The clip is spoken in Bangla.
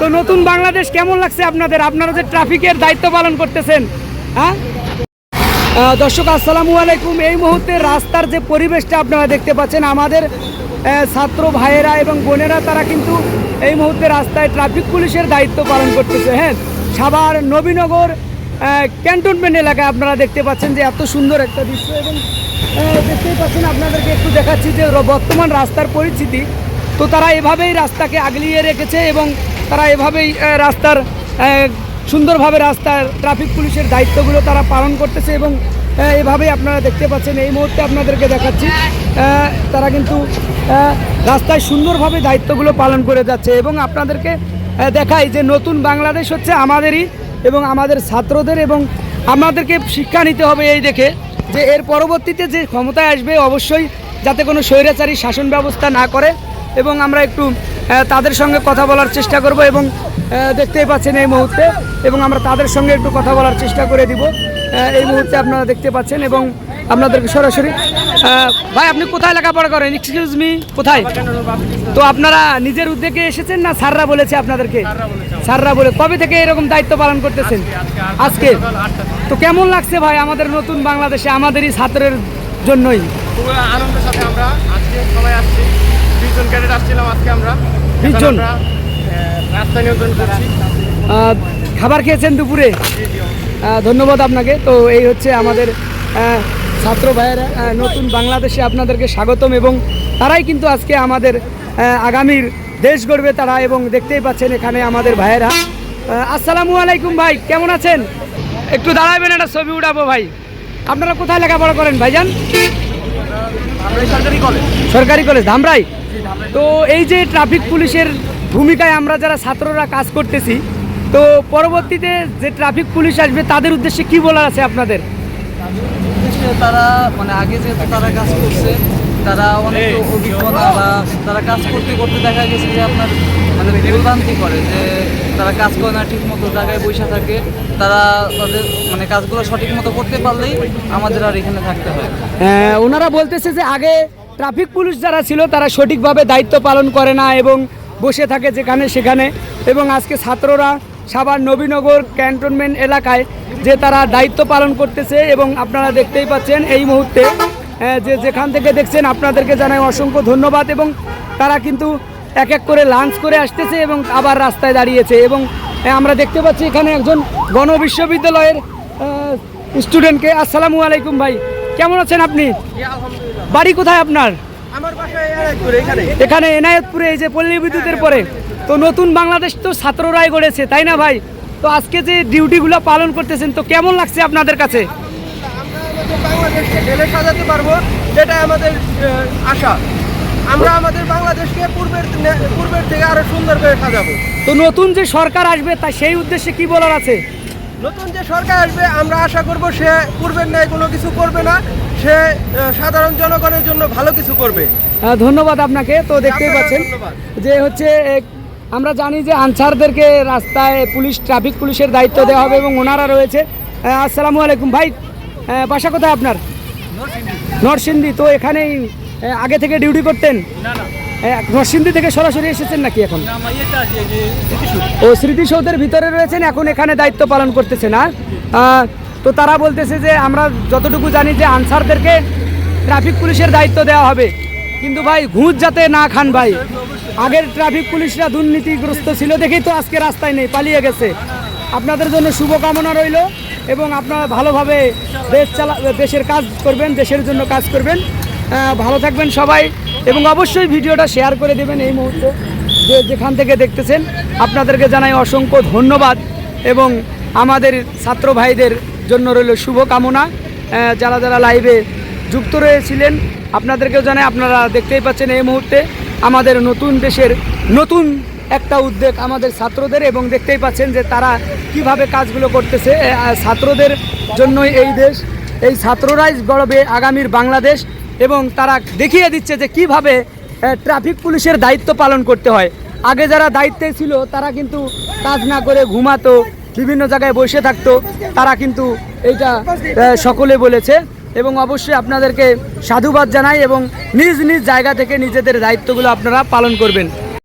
তো নতুন বাংলাদেশ কেমন লাগছে আপনাদের? আপনারা যে ট্রাফিকের দায়িত্ব পালন করতেছেন হ্যাঁ? দর্শক, আসসালামু আলাইকুম। এই মুহূর্তে রাস্তার যে পরিবেশটা আপনারা দেখতে পাচ্ছেন, আমাদের ছাত্র ভাইয়েরা এবং বোনেরা, তারা কিন্তু এই মুহূর্তে রাস্তায় ট্রাফিক পুলিশের দায়িত্ব পালন করতেছে হ্যাঁ? সাভার নবীনগর ক্যান্টনমেন্ট এলাকায় আপনারা দেখতে পাচ্ছেন যে এত সুন্দর একটা দৃশ্য এবং দেখতেই পাচ্ছেন আপনাদেরকে একটু দেখাচ্ছি যে বর্তমান রাস্তার পরিস্থিতি। তো তারা এভাবেই রাস্তাকে আগলিয়ে রেখেছে এবং তারা এভাবেই রাস্তার সুন্দরভাবে রাস্তার ট্রাফিক পুলিশের দায়িত্বগুলো তারা পালন করতেছে এবং এভাবেই আপনারা দেখতে পাচ্ছেন। এই মুহূর্তে আপনাদেরকে দেখাচ্ছি তারা কিন্তু রাস্তায় সুন্দরভাবে দায়িত্বগুলো পালন করে যাচ্ছে এবং আপনাদেরকে দেখাই যে নতুন বাংলাদেশ হচ্ছে আমাদেরই এবং আমাদের ছাত্রদের এবং আমাদেরকে শিক্ষা নিতে হবে এই দেখে যে এর পরবর্তীতে যে ক্ষমতায় আসবে অবশ্যই যাতে কোনো স্বৈরাচারী শাসন ব্যবস্থা না করে এবং আমরা একটু তাদের সঙ্গে কথা বলার চেষ্টা করব এবং দেখতেই পাচ্ছেন এই মুহূর্তে এবং আমরা তাদের সঙ্গে একটু কথা বলার চেষ্টা করে দিব। এই মুহূর্তে আপনারা দেখতে পাচ্ছেন এবং আপনাদেরকে সরাসরি ভাই আপনি কোথায় লেখাপড়া করেন? এক্সকিউজ মি কোথায়? তো আপনারা নিজের উদ্যোগে এসেছেন না স্যাররা বলেছে আপনাদেরকে? স্যাররা বলে কবে থেকে এরকম দায়িত্ব পালন করতেছেন? আজকে তো কেমন লাগছে ভাই আমাদের নতুন বাংলাদেশে আমাদেরই ছাত্রের জন্যই? আনন্দের সাথে আমরা আজকে সবাই আসছি। বিশজন ক্যাডেট আসছিলাম আজকে আমরা। 20 এখন জন? আমরা, আহ, রাস্তা নিয়ন্ত্রণ করছি। খাবার খেয়েছেন দুপুরে? ধন্যবাদ আপনাকে। তো এই হচ্ছে আমাদের ছাত্র ভাইয়েরা নতুন বাংলাদেশে আপনাদেরকে স্বাগতম এবং তারাই কিন্তু আজকে আমাদের আগামীর দেশ গড়বে তারা এবং দেখতেই পাচ্ছেন এখানে আমাদের ভাইয়েরা। আসসালামু আলাইকুম ভাই কেমন আছেন? একটু দাঁড়াবেন একটা ছবি উঠাবো ভাই। আপনারা কোথায় লেখাপড়া করেন ভাইজান? সরকারি কলেজ। সরকারি কলেজ ধামরাই? তো এই যে ট্রাফিক পুলিশের ভূমিকায় আমরা যারা ছাত্ররা কাজ করতেছি তো পরবর্তীতে যে ট্রাফিক পুলিশ আসবে তাদের উদ্দেশ্যে কি বলার আছে আপনাদের? তারা মানে আগে যেহেতু তারা কাজ করছে তারা অনেক অভিজ্ঞতা বা তারা কাজ করতে করতে দেখা গেছে যে আপনার মানে ভুলভ্রান্তি করে যে তারা কাজ করে না ঠিক মতো জায়গায় বসে থাকে। তারা তাদের মানে কাজগুলো সঠিক মতো করতে পারলেই আমাদের আর এখানে থাকতে হয়। হ্যাঁ, ওনারা বলতেছে যে আগে ট্রাফিক পুলিশ যারা ছিল, তারা সঠিকভাবে দায়িত্ব পালন করে না এবং বসে থাকে যেখানে সেখানে। এবং আজকে ছাত্ররা সাভার নবীনগর ক্যান্টনমেন্ট এলাকায় যে তারা দায়িত্ব পালন করতেছে এবং আপনারা দেখতেই পাচ্ছেন এই মুহূর্তে যে যেখান থেকে দেখছেন আপনাদেরকে জানাই অসংখ্য ধন্যবাদ এবং তারা কিন্তু এক এক করে লাঞ্চ করে আসতেছে এবং আবার রাস্তায় দাঁড়িয়েছে এবং আমরা দেখতে পাচ্ছি এখানে একজন গণ বিশ্ববিদ্যালয়ের স্টুডেন্টকে। আসসালামু আলাইকুম ভাই। কেমন আছেন আপনি? বাড়ি কোথায় আপনার? এখানে। এনায়তপুরে এই যে পল্লী বিদ্যুতের পরে। তো নতুন বাংলাদেশ তো ছাত্ররাই গড়েছে তাই না ভাই? তো আজকে যে ডিউটিগুলো পালন করতেছেন তো কেমন লাগছে আপনাদের কাছে? বাংলাদেশকে ঢেলে সাজাতে পারব আমাদের আশা। আমরা আমাদের বাংলাদেশকে পূর্বের পূর্বের থেকে আরও সুন্দর করে সাজাবো। তো নতুন যে সরকার আসবে তা সেই উদ্দেশ্যে কি বলার আছে? নতুন যে সরকার আসবে আমরা আশা করব সে পূর্বের ন্যায় কোনো কিছু করবে না। সে সাধারণ জনগণের জন্য ভালো কিছু করবে। ধন্যবাদ আপনাকে। তো দেখতেই পাচ্ছেন যে হচ্ছে আমরা জানি যে আনসারদেরকে রাস্তায় পুলিশ ট্রাফিক পুলিশের দায়িত্ব দেওয়া হবে এবং ওনারা রয়েছে। আসসালামু আলাইকুম। ভাই বাসা কোথায় আপনার? নরসিংদী। তো এখানেই আগে থেকে ডিউটি করতেন? আহ, নরসিংদী থেকে সরাসরি এসেছেন নাকি এখন? ও স্মৃতিসৌধের ভিতরে রয়েছেন এখন এখানে দায়িত্ব পালন করতেছে না তো তারা বলতেছে যে আমরা যতটুকু জানি যে আনসারদেরকে ট্রাফিক পুলিশের দায়িত্ব দেওয়া হবে। কিন্তু ভাই ঘুষ যাতে না খান ভাই আগের ট্রাফিক পুলিশরা দুর্নীতিগ্রস্ত ছিল দেখেই তো আজকে রাস্তায় নেই পালিয়ে গেছে। আপনাদের জন্য শুভকামনা রইল এবং আপনারা ভালোভাবে দেশ চালা দেশের কাজ করবেন দেশের জন্য কাজ করবেন। ভালো থাকবেন সবাই। এবং অবশ্যই ভিডিওটা শেয়ার করে দেবেন এই মুহূর্তে। যে যেখান থেকে দেখতেছেন, আপনাদেরকে জানাই অসংখ্য ধন্যবাদ এবং আমাদের ছাত্র ভাইদের জন্য রইল শুভকামনা। যারা যারা লাইভে যুক্ত রয়েছিলেন, আপনাদেরকেও জানাই আপনারা দেখতেই পাচ্ছেন এই মুহূর্তে আমাদের নতুন দেশের নতুন একটা উদ্যোগ আমাদের ছাত্রদের এবং দেখতেই পাচ্ছেন যে তারা কীভাবে কাজগুলো করতেছে। ছাত্রদের জন্যই এই দেশ, এই ছাত্ররাই গড়বে আগামীর বাংলাদেশ। এবং তারা দেখিয়ে দিচ্ছে যে কীভাবে ট্রাফিক পুলিশের দায়িত্ব পালন করতে হয়। আগে যারা দায়িত্বে ছিল, তারা কিন্তু কাজ না করে ঘুমাতো, বিভিন্ন জায়গায় বসে থাকতো। তারা কিন্তু এইটা সকলে বলেছে এবং অবশ্যই আপনাদেরকে সাধুবাদ জানাই এবং নিজ নিজ জায়গা থেকে নিজেদের দায়িত্বগুলো আপনারা পালন করবেন।